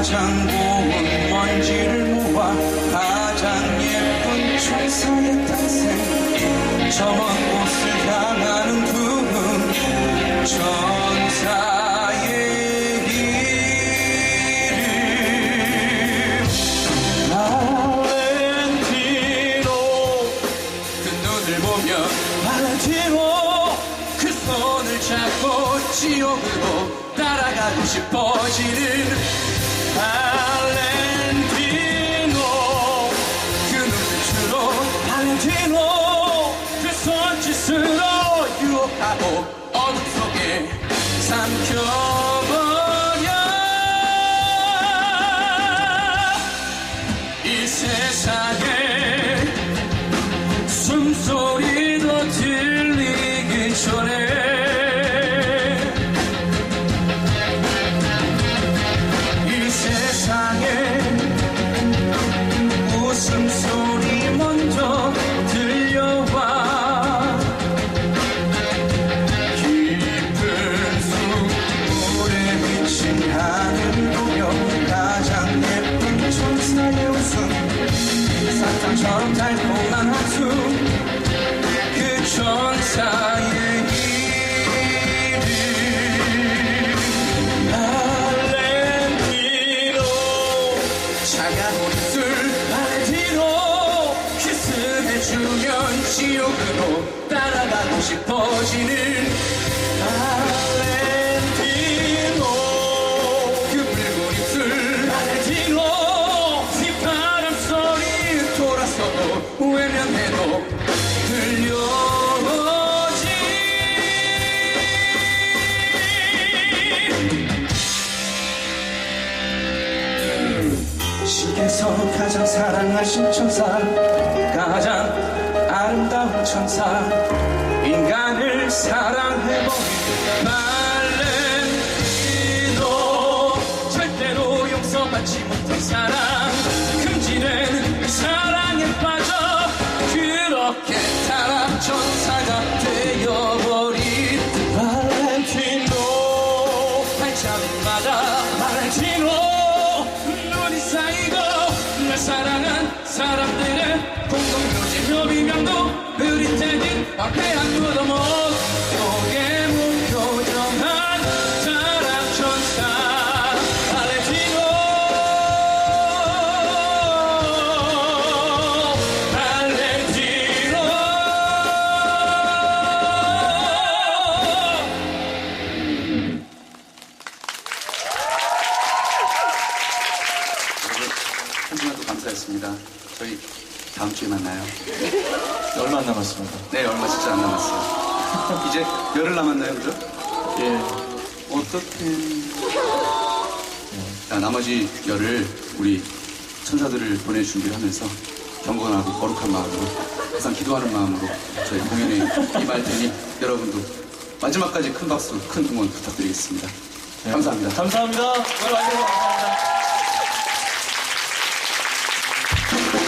가장 고운 먼지를 모아 가장 예쁜 천사의 탄생 저 먼 곳을 향하는 이름 발렌티노 그그 손을 잡고 지옥으로 따라가고 싶어지는 하고 어둠 속에 삼켜버려. 이 세상에 숨소리도 들리기 전에 달콤한 한숨 그 천사의 이름 발렌티노 차가운 입술 발렌티노 키스해주면 지옥으로 따라가고 싶어지는 발렌티노 시에서 가장 사랑하신 천사 가장 아름다운 천사 인간을 사랑해버린 말렌티노. 절대로 용서받지 못한 사랑 사람들의 공동묘지표 비명도 흐릿해진 황폐한 무덤 속 감사했습니다. 저희 다음 주에 만나요. 얼마 안 남았습니다. 네, 얼마 진짜 안 남았어요. 이제 열흘 남았나요, 그죠? 예. 어떻게. 자, 나머지 열을 우리 천사들을 보낼 준비를 하면서 경건하고 거룩한 마음으로 항상 기도하는 마음으로 저희 공연에 임할 테니 여러분도 마지막까지 큰 박수, 큰 응원 부탁드리겠습니다. 감사합니다. 감사합니다. 오늘 와주셔서 감사합니다.